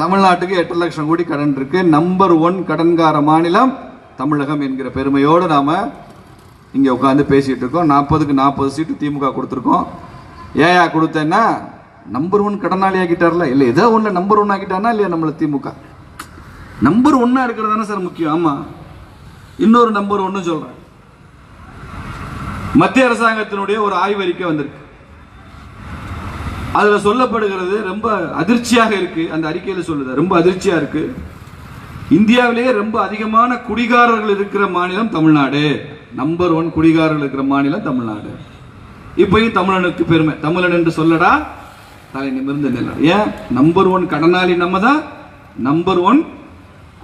தமிழ்நாட்டுக்கு எட்டு லட்சம் கோடி கடன் இருக்கு. நம்பர் ஒன் கடன்கார மாநிலம் தமிழகம் என்கிற பெருமையோடு நாம இங்கே உட்காந்து பேசிட்டு இருக்கோம். நாற்பதுக்கு நாற்பது சீட்டு திமுக கொடுத்துருக்கோம். ஏயா கொடுத்தேன்னா நம்பர் ஒன் கடனாளி ஆக்கிட்டார்ல இல்லை ஏதோ ஒன்று நம்பர் ஒன் ஆக்கிட்டானா இல்லையா நம்மள திமுக? நம்பர் ஒன்னா இருக்கிறது தானே சார் முக்கியம்? ஆமா. இன்னொரு நம்பர் ஒன்னு சொல்றேன். மத்திய அரசாங்கத்தினுடைய ஒரு ஆய்வறிக்கை வந்திருக்கு. அதுல சொல்லப்படுகிறது ரொம்ப அதிர்ச்சியாக இருக்கு. அந்த அறிக்கையில சொல்லுது. ரொம்ப அதிர்ச்சியா இருக்கு. இந்தியாவிலேயே ரொம்ப அதிகமான குடிகாரர்கள் இருக்கிற மாநிலம் தமிழ்நாடு. நம்பர் ஒன் குடிகாரர்கள் இருக்கிற மாநிலம் தமிழ்நாடு. இப்பயும் தமிழனுக்கு பெருமை. தமிழன் என்று சொல்லடா தலை நிமிர்ந்து நிலை ஏன்? நம்பர் ஒன் கடனாளி நம்ம தான் நம்பர் ஒன்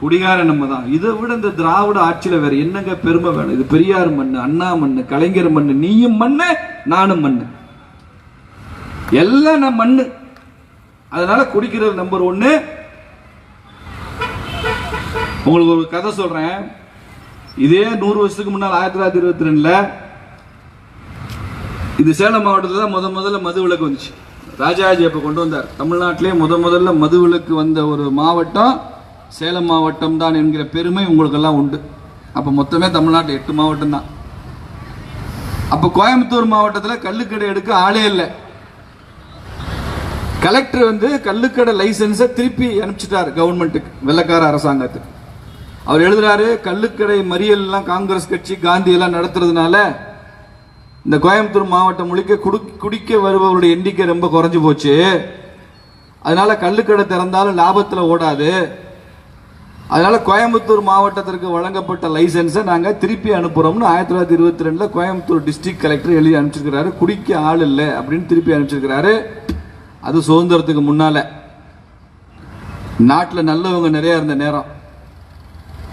குடிகார நம்ம தான் இதை விட இந்த திராவிட ஆட்சியில் வேற என்னங்க பெருமை வேணும்? இது பெரியார் மண்ணு அண்ணா மண்ணு கலைஞர் மண்ணு நீயும் மண்ணு நானும் மண்ணு. எல்லாம் நான் மண் அதனால குடிக்கிறது நம்பர் ஒன்று உங்களுக்கு ஒரு கதை சொல்றேன். இதே நூறு வருஷத்துக்கு முன்னால் ஆயிரத்தி தொள்ளாயிரத்தி இருபத்தி ரெண்டுல இது சேலம் மாவட்டத்தில் தான் முத முதல்ல மது விளக்கு வந்துச்சு. ராஜாஜி அப்போ கொண்டு வந்தார். தமிழ்நாட்டிலே முத முதல்ல மது விளக்கு வந்த ஒரு மாவட்டம் சேலம் மாவட்டம் தான் என்கிற பெருமை உங்களுக்கெல்லாம் உண்டு. அப்போ மொத்தமே தமிழ்நாட்டு எட்டு மாவட்டம் தான். அப்போ கோயம்புத்தூர் மாவட்டத்தில் கள்ளுக்கடை எடுக்க ஆளே இல்லை. கலெக்டர் வந்து கள்ளுக்கடை லைசன்ஸை திருப்பி அனுப்பிச்சிட்டார் கவர்மெண்ட்டுக்கு வெள்ளக்கார அரசாங்கத்துக்கு. அவர் எழுதுறாரு கள்ளுக்கடை மறியல்லாம் காங்கிரஸ் கட்சி காந்தி எல்லாம் நடத்துறதுனால இந்த கோயம்புத்தூர் மாவட்டம் முழுக்க குடு குடிக்க வருபவருடைய எண்ணிக்கை ரொம்ப குறைஞ்சு போச்சு. அதனால கல்லுக்கடை திறந்தாலும் லாபத்தில் ஓடாது. அதனால கோயம்புத்தூர் மாவட்டத்திற்கு வழங்கப்பட்ட லைசன்ஸை நாங்கள் திருப்பி அனுப்புகிறோம்னு ஆயிரத்தி தொள்ளாயிரத்தி இருபத்தி ரெண்டில் கோயம்புத்தூர் டிஸ்ட்ரிக்ட் கலெக்டர் எழுதி அனுப்பிச்சிருக்கிறாரு. குடிக்க ஆள் இல்லை அப்படின்னு திருப்பி அனுப்பிச்சிருக்கிறாரு. அது சுதந்திரத்துக்கு முன்னால. நாட்டில் நல்லவங்க நிறையா இருந்த நேரம்.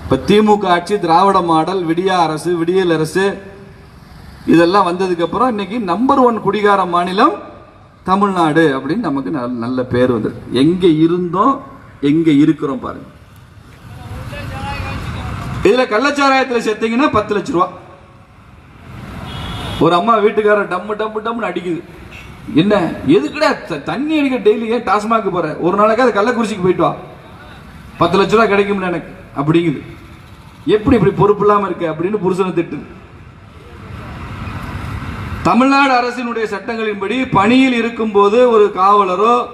இப்போ திமுக ஆட்சி திராவிட மாடல் விடியா அரசு விடியல் அரசு இதெல்லாம் வந்ததுக்கு அப்புறம் இன்னைக்கு நம்பர் ஒன் குடிகார மாநிலம் தமிழ்நாடு அப்படின்னு நமக்கு நல்ல நல்ல பேர் வந்திருக்கு எங்கே இருந்தோம் எங்கே இருக்கிறோம் பாருங்க. இதில் கள்ளச்சாராயத்தில் சேர்த்தீங்கன்னா பத்து லட்ச ரூபா. ஒரு அம்மா வீட்டுக்காரர் டம்மு டம்மு டம்முன்னு அடிக்குது. என்ன? எதுக்குடா த- தண்ணி அடிக்க டெய்லி ஏன் டாஸ்மாக் போற? ஒரு நாளைக்காவது கள்ளக்குறிச்சிக்கு போயிட்டு வா. பத்து லட்ச ரூபா கிடைக்கும்ல எனக்கு. அப்படிங்குது. எப்படி இப்படி பொறுப்பு இல்லாம இருக்க? அப்படின்னு புருஷனை திட்டுது. தமிழ்நாடு அரசினுடைய சட்டங்களின்படி பணியில் இருக்கும்போது ஒரு காவலரோ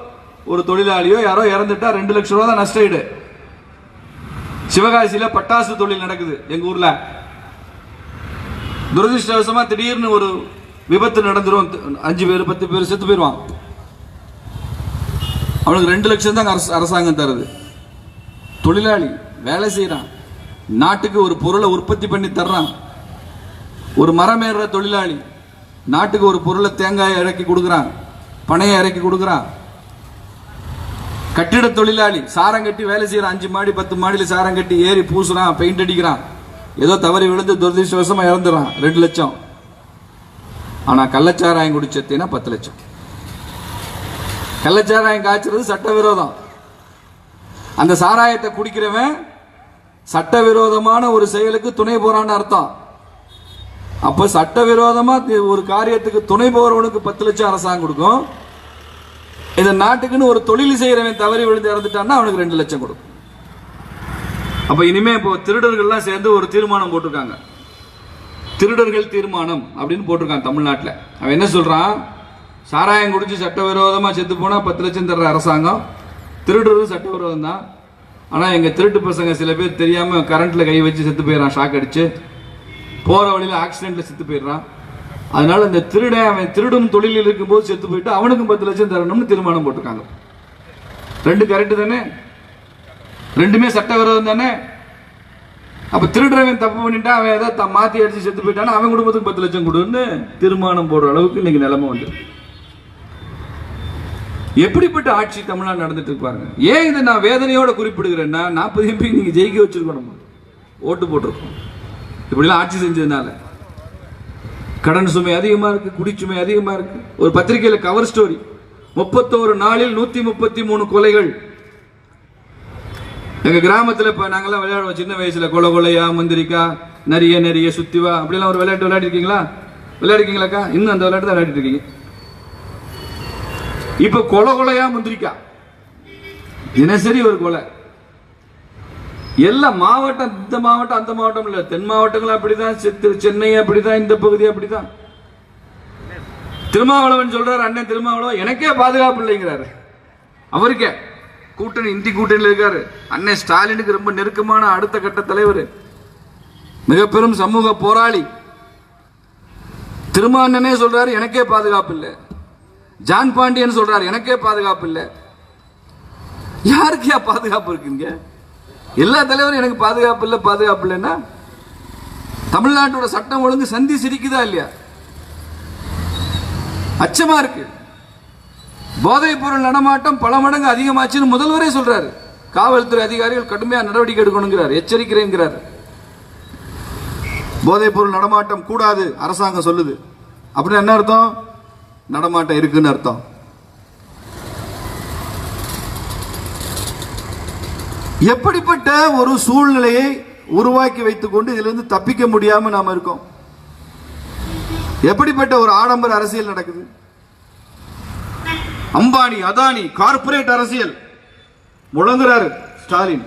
ஒரு தொழிலாளியோ யாரோ இறந்துட்டா ரெண்டு லட்சம் ரூபா தான் நஷ்ட ஈடு. சிவகாசியில பட்டாசு தொழில் நடக்குது எங்க ஊர்ல. துரதிருஷ்டவசமா திடீர்னு ஒரு விபத்து நடந்துரும். அஞ்சு பேர் பத்து பேர் செத்து போயிடுவான் அவனுக்கு ரெண்டு லட்சம் தான் அரசாங்கம் தருது. தொழிலாளி வேலை செய்யறான் நாட்டுக்கு ஒரு பொருளை உற்பத்தி பண்ணி தர்றான். ஒரு மரம் ஏறுற தொழிலாளி நாட்டுக்கு ஒரு பொருளை தேங்காயை இறக்கி கொடுக்குறான். பனையை இறக்கி கொடுக்குறான். கட்டிட தொழிலாளி சாரம் கட்டி வேலை செய்கிறான் அஞ்சு மாடி பத்து மாடியில் சாரம் கட்டி ஏறி பூசுறான் பெயிண்ட் அடிக்கிறான். ஏதோ தவறி விழுந்து துரதிருஷ்டவசமாக இறந்துறான். ரெண்டு லட்சம். ஆனால் கள்ளச்சாராயம் குடிச்சத்தினா பத்து லட்சம். கள்ளச்சாராயம் காய்ச்சறது சட்டவிரோதம். அந்த சாராயத்தை குடிக்கிறவன் சட்டவிரோதமான ஒரு செயலுக்கு துணை போறான்னு அர்த்தம். அப்ப சட்டவிரோதமா ஒரு காரியத்துக்கு துணை போறவனுக்கு பத்து லட்சம் அரசாங்கம் கொடுக்கும். இந்த நாட்டுக்குன்னு ஒரு தொழில் செய்யறவன் தவறி விழுந்து இறந்துட்டான்னா அவனுக்கு ரெண்டு லட்சம் கொடுக்கும். அப்ப இனிமே இப்போ திருடர்கள்லாம் சேர்ந்து ஒரு தீர்மானம் போட்டிருக்காங்க. திருடர்கள் தீர்மானம் அப்படின்னு போட்டிருக்கான் தமிழ்நாட்டில். அவன் என்ன சொல்கிறான் சாராயம் குடிச்சு சட்டவிரோதமாக செத்து போனால் பத்து லட்சம் தர்ற அரசாங்கம். திருடுறதும் சட்டவிரோதம் தான். ஆனால் எங்கள் திருட்டு பசங்க சில பேர் தெரியாமல் கரண்ட்டில் கை வச்சு செத்து போயிடறான் ஷாக் அடித்து போகிற வழியில் ஆக்சிடெண்ட்டில் செத்து போயிடுறான். அதனால் இந்த திருடன் அவன் திருடும் தொழிலில் இருக்கும்போது செத்து போயிட்டு அவனுக்கும் பத்து லட்சம் தரணும்னு தீர்மானம் போட்டிருக்காங்க. ரெண்டு கரெக்டு தானே? ரெண்டுமே சட்டவிரோதம் தானே? அப்போ திருடுறவன் தப்பு பண்ணிட்டா அவன் ஏதாவது த- மாற்றி அடிச்சு செத்து போயிட்டானா அவன் குடும்பத்துக்கு பத்து லட்சம் கொடுன்னு தீர்மானம் போடுற அளவுக்கு இன்னைக்கு நிலைமை வந்து. எப்படிப்பட்ட ஆட்சி தமிழ்நாடு நடந்துட்டு இருப்பாருங்க ஏன் இதை நான் வேதனையோட குறிப்பிடுகிறேன்னா நாற்பது எம்பி நீங்கள் ஜெயிக்க வச்சிருக்கோம் நம்ம. ஓட்டு போட்டிருக்கோம். இப்படிலாம் ஆட்சி செஞ்சதுனால. கடன் சுமை அதிகமாக இருக்குது குடிச்சுமை அதிகமாக இருக்குது ஒரு பத்திரிகையில் கவர் ஸ்டோரி முப்பத்தோரு நாளில் நூற்றி முப்பத்தி மூணு கொலைகள். எங்கள் கிராமத்தில் இப்போ நாங்கள்லாம் விளையாடுவோம். சின்ன வயசில் கொலை கொலையா முந்திரிக்கா நிறைய நிறைய சுத்திவா அப்படிலாம் ஒரு விளையாட்டு விளையாடிருக்கீங்களா? விளையாடிருக்கீங்களாக்கா? இன்னும் அந்த விளையாட்டு தான் விளையாடிட்டு இருக்கீங்க இப்போ கொலை கொலையா முந்திரிக்கா? தினசரி ஒரு கொலை. எல்லா மாவட்டம் இந்த மாவட்டம் அந்த மாவட்டம் இல்லை. தென் மாவட்டங்கள் அப்படிதான் செத்து- சென்னை அப்படிதான் இந்த பகுதி அப்படிதான். திருமாவளவன் சொல்றாரு அண்ணன் திருமாவளவன் எனக்கே பாதுகாப்பு இல்லைங்கிறாரு. அவருக்கே. கூட்டணி இந்தி கூட்டணியில் இருக்காரு. அண்ணன் ஸ்டாலினுக்கு ரொம்ப நெருக்கமான அடுத்த கட்ட தலைவர். மிக பெரும் சமூக போராளி. திருமாண்ணனே சொல்றாரு எனக்கே பாதுகாப்பு இல்லை. ஜான் பாண்டியன் சொல்றாரு எனக்கே பாதுகாப்பு இல்லை. யாருக்கே பாதுகாப்பு இருக்குங்க? எல்லா தலைவரும் எனக்கு பாதுகாப்பு இல்லை பாதுகாப்பு இல்லைன்னா? தமிழ்நாட்டோட சட்டம் ஒழுங்கு சந்தி சிரிக்குதா இல்லையா? அச்சமா இருக்கு. போதைப் பொருள் நடமாட்டம் பல மடங்கு அதிகமாச்சுன்னு முதல்வரே சொல்றாரு. காவல்துறை அதிகாரிகள் கடுமையாக நடவடிக்கை எடுக்கணுங்கிறார் எச்சரிக்கிறேங்கிறார். போதைப் பொருள் நடமாட்டம் கூடாது அரசாங்கம் சொல்லுது. அப்படின்னு என்ன அர்த்தம்? நடமாட்டம் இருக்குன்னு அர்த்தம். எப்படிப்பட்ட ஒரு சூழ்நிலையை உருவாக்கி வைத்துக்கொண்டு இதிலிருந்து தப்பிக்க முடியாம நாம இருக்கோம்? எப்படிப்பட்ட ஒரு ஆடம்பர அரசியல் நடக்குது? அம்பானி அதானி கார்ப்பரேட் அரசியல். முழங்குறாரு ஸ்டாலின்.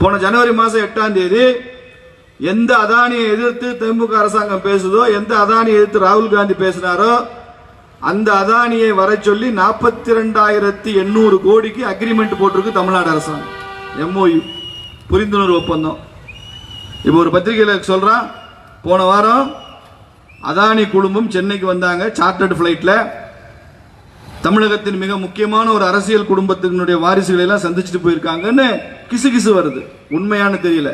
போன ஜனவரி மாசம் எட்டாம் தேதி எந்த அதானியை எதிர்த்து திமுக அரசாங்கம் பேசுதோ எந்த அதானியை எதிர்த்து ராகுல் காந்தி பேசினாரோ அந்த அதானியை வர சொல்லி நாற்பத்தி ரெண்டாயிரத்தி எண்ணூறு கோடிக்கு அக்ரிமெண்ட் போட்டிருக்கு தமிழ்நாடு அரசாங்கம். எம்ஓயு புரிந்துணர்வு ஒப்பந்தம். இப்போ ஒரு பத்திரிகையில் சொல்கிறான் போன வாரம் அதானி குழுமம் சென்னைக்கு வந்தாங்க சார்ட்டர்டு ஃப்ளைட்டில் தமிழகத்தின் மிக முக்கியமான ஒரு அரசியல் குடும்பத்தினுடைய வாரிசுகளை எல்லாம் சந்திச்சுட்டு போயிருக்காங்கன்னு கிசு கிசு வருது. உண்மையானு தெரியல.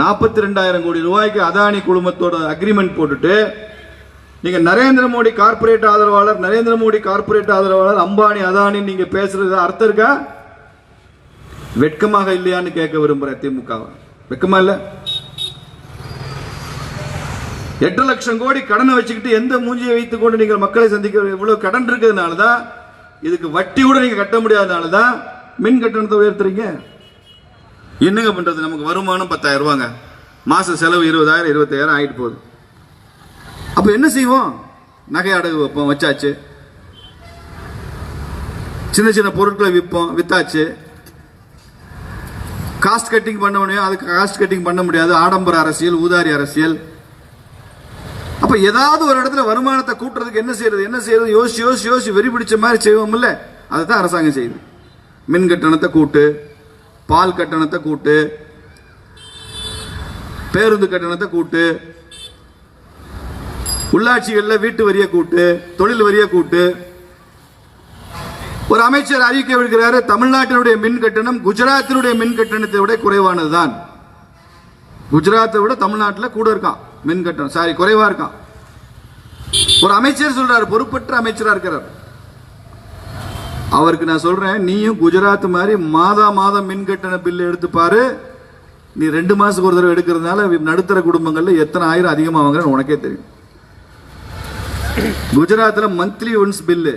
நாற்பத்தி ரெண்டாயிரம் கோடி ரூபாய்க்கு அதானி குழுமத்தோட அக்ரிமெண்ட் போட்டுட்டு நீங்க நரேந்திர மோடி கார்ப்பரேட் ஆதரவாளர் நரேந்திர மோடி கார்ப்பரேட் ஆதரவாளர் அம்பானி அதானி நீங்க பேசுறது அர்த்தம் இருக்கா? வெட்கமாக இல்லையான்னு கேட்க விரும்புறேன் திமுக வெட்கமா இல்லை? எட்டு லட்சம் கோடி கடனை வச்சுக்கிட்டு எந்த மூஞ்சியை வைத்துக் கொண்டு நீங்கள் மக்களை சந்திக்க இவ்வளவு கடன் இருக்கிறதுனால தான் இதுக்கு வட்டி கூட நீங்க கட்ட முடியாதனால தான் மின் கட்டணத்தை உயர்த்துறீங்க. என்னங்க பண்றது? நமக்கு வருமானம் பத்தாயிரம் ரூபாங்க. மாச செலவு இருபதாயிரம் இருபத்தாயிரம் ஆயிட்டு போகுது. அப்ப என்ன செய்வோம்? நகை அடகு வைப்போம் வச்சாச்சு. சின்ன சின்ன பொருட்களை விற்போம் வித்தாச்சு. காஸ்ட் கட்டிங் பண்ண முடியும். அதுக்கு காஸ்ட் கட்டிங் பண்ண முடியாது. ஆடம்பர அரசியல் ஊதாரி அரசியல். அப்ப ஏதாவது ஒரு இடத்துல வருமானத்தை கூட்டுறதுக்கு என்ன செய்யறது என்ன செய்யறது? யோசிச்சு யோசிச்சு யோசிச்சு வெறி பிடிச்ச மாதிரி செய்வோம்ல. அதை தான் அரசாங்கம் செய்யுது. மின் கட்டணத்தை கூட்டு பால் கட்டணத்தை கூட்டு பேருந்து கட்டணத்தை கூட்டு உள்ளாட்சிகளில் வீட்டு வரியை கூட்டு தொழில் வரியை கூட்டு. ஒரு அமைச்சர் அறிவிக்க விடுகிறாரு தமிழ்நாட்டினுடைய மின் கட்டணம் குஜராத்தினுடைய மின் கட்டணத்தை விட குறைவானதுதான். குஜராத்தை விட தமிழ்நாட்டில் கூட இருக்கான். மின் கட்டணம் சாரி குறைவா இருக்கான் ஒரு அமைச்சர் சொல்றாரு பொறுப்பற்ற அமைச்சரா இருக்கிறார். அவருக்கு நான் சொல்றேன் நீயும் குஜராத் மாதிரி மாதா மாதம் மின் கட்டண பில் எடுத்து பாரு. நீ ரெண்டு மாசத்துக்கு ஒரு தடவை எடுக்கிறதுனால நடுத்தர குடும்பங்கள்ல எத்தனை ஆயிரம் அதிகமாக வாங்குறேன்னு உனக்கே தெரியும். குஜராத்ல மந்த்லி ஒன்ஸ் பில்லு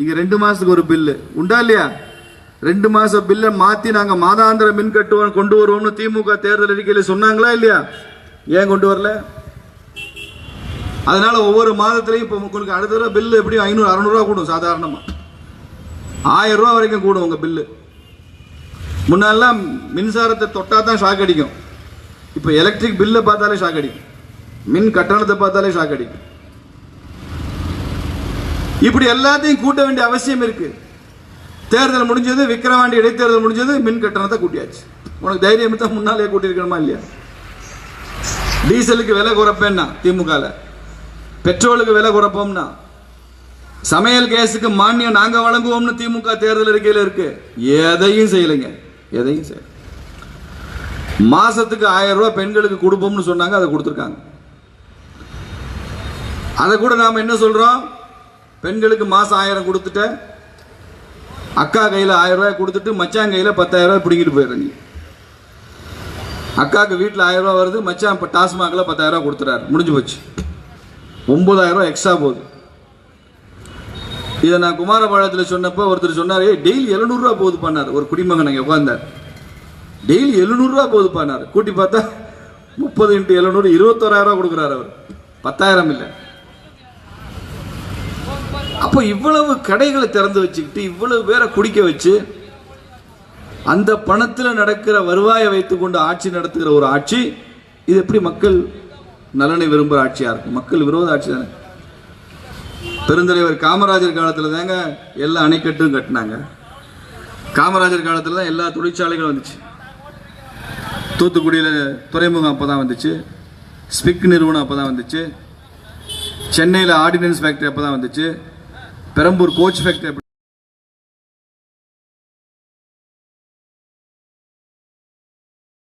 இங்க ரெண்டு மாசத்துக்கு ஒரு பில்லு உண்டா இல்லையா? ரெண்டு மாச பில்லை மாத்தி நாங்க மாதாந்திர மின் கட்டுவோம் கொண்டு வருவோம்னு திமுக தேர்தல் அறிக்கையில சொன்னாங்களா இல்லையா? ஏன் கொண்டு வரல? அதனால ஒவ்வொரு மாதத்திலையும் இப்போ உங்களுக்கு அடுத்த தடவை பில்லு எப்படியும் ஐநூறு அறநூறுவா கூடும் சாதாரணமாக ஆயிரம் ரூபா வரைக்கும் கூடும் உங்கள் பில்லு முன்னாலாம் மின்சாரத்தை தொட்டால் தான் ஷாக் அடிக்கும். இப்போ எலக்ட்ரிக் பில்லை பார்த்தாலே ஷாக் அடிக்கும். மின் கட்டணத்தை பார்த்தாலே ஷாக் அடிக்கும். இப்படி எல்லாத்தையும் கூட்ட வேண்டிய அவசியம் இருக்கு. தேர்தல் முடிஞ்சது விக்கிரவாண்டி இடைத்தேர்தல் முடிஞ்சது மின் கட்டணத்தை கூட்டியாச்சு. உனக்கு தைரியம் தான் முன்னாலே கூட்டியிருக்கணுமா இல்லையா? டீசலுக்கு விலை குறைப்பேன்னா திமுகவில் பெட்ரோலுக்கு விலை குறைப்போம்னா சமையல் கேஸுக்கு மானியம் நாங்கள் வழங்குவோம்னு திமுக தேர்தல் அறிக்கையில் இருக்கு. எதையும் செய்யலைங்க. எதையும் செய்யல. மாசத்துக்கு ஆயிரம் ரூபாய் பெண்களுக்கு கொடுப்போம்னு சொன்னாங்க அதை கொடுத்துருக்காங்க. அதை கூட நாம் என்ன சொல்றோம்? பெண்களுக்கு மாசம் ஆயிரம் கொடுத்துட்ட அக்கா கையில் ஆயிரம் ரூபாய் கொடுத்துட்டு மச்சான் கையில் பத்தாயிரம் ரூபாய் பிடிங்கிட்டு போயிடுறீங்க அக்காவுக்கு வீட்டில் ஆயிரம் ரூபாய் வருது மச்சான் இப்போ டாஸ்மாகில் பத்தாயிரம் ரூபாய் கொடுத்துறாரு. முடிஞ்சு போச்சு. ஒன்பதாயிரம் ரூபா எக்ஸ்ட்ரா போகுது. இதை நான் குமாரபாளையத்தில் சொன்னப்போ ஒருத்தர் சொன்னார் டெய்லி எழுநூறுரூவா போகுது பண்ணார். ஒரு குடிமகன் அங்கே உட்காந்தார் டெய்லி எழுநூறுரூவா போகுது பண்ணார். கூட்டி பார்த்தா முப்பது இன்ட்டு எழுநூறு இருபத்தோராயிரம் ரூபா கொடுக்குறாரு அவர். பத்தாயிரம் இல்லை. அப்போ இவ்வளவு கடைகளை திறந்து வச்சுக்கிட்டு இவ்வளவு பேரை குடிக்க வச்சு அந்த பணத்தில் நடக்கிற வருவாயை வைத்துக்கொண்டு ஆட்சி நடத்துகிற ஒரு ஆட்சி இது எப்படி மக்கள் நலனை விரும்புகிற ஆட்சியாக இருக்கும் மக்கள் விரோத ஆட்சி தானே. பெருந்தலைவர் காமராஜர் காலத்தில் தாங்க எல்லா அணைக்கட்டும் கட்டினாங்க. காமராஜர் காலத்தில் தான் எல்லா தொழிற்சாலைகளும் வந்துச்சு. தூத்துக்குடியில் துறைமுகம் அப்போ தான் வந்துச்சு. ஸ்பிக் நிறுவனம் அப்போ தான் வந்துச்சு. சென்னையில் ஆர்டினன்ஸ் ஃபேக்ட்ரி அப்போ தான் வந்துச்சு. Perambur coach factory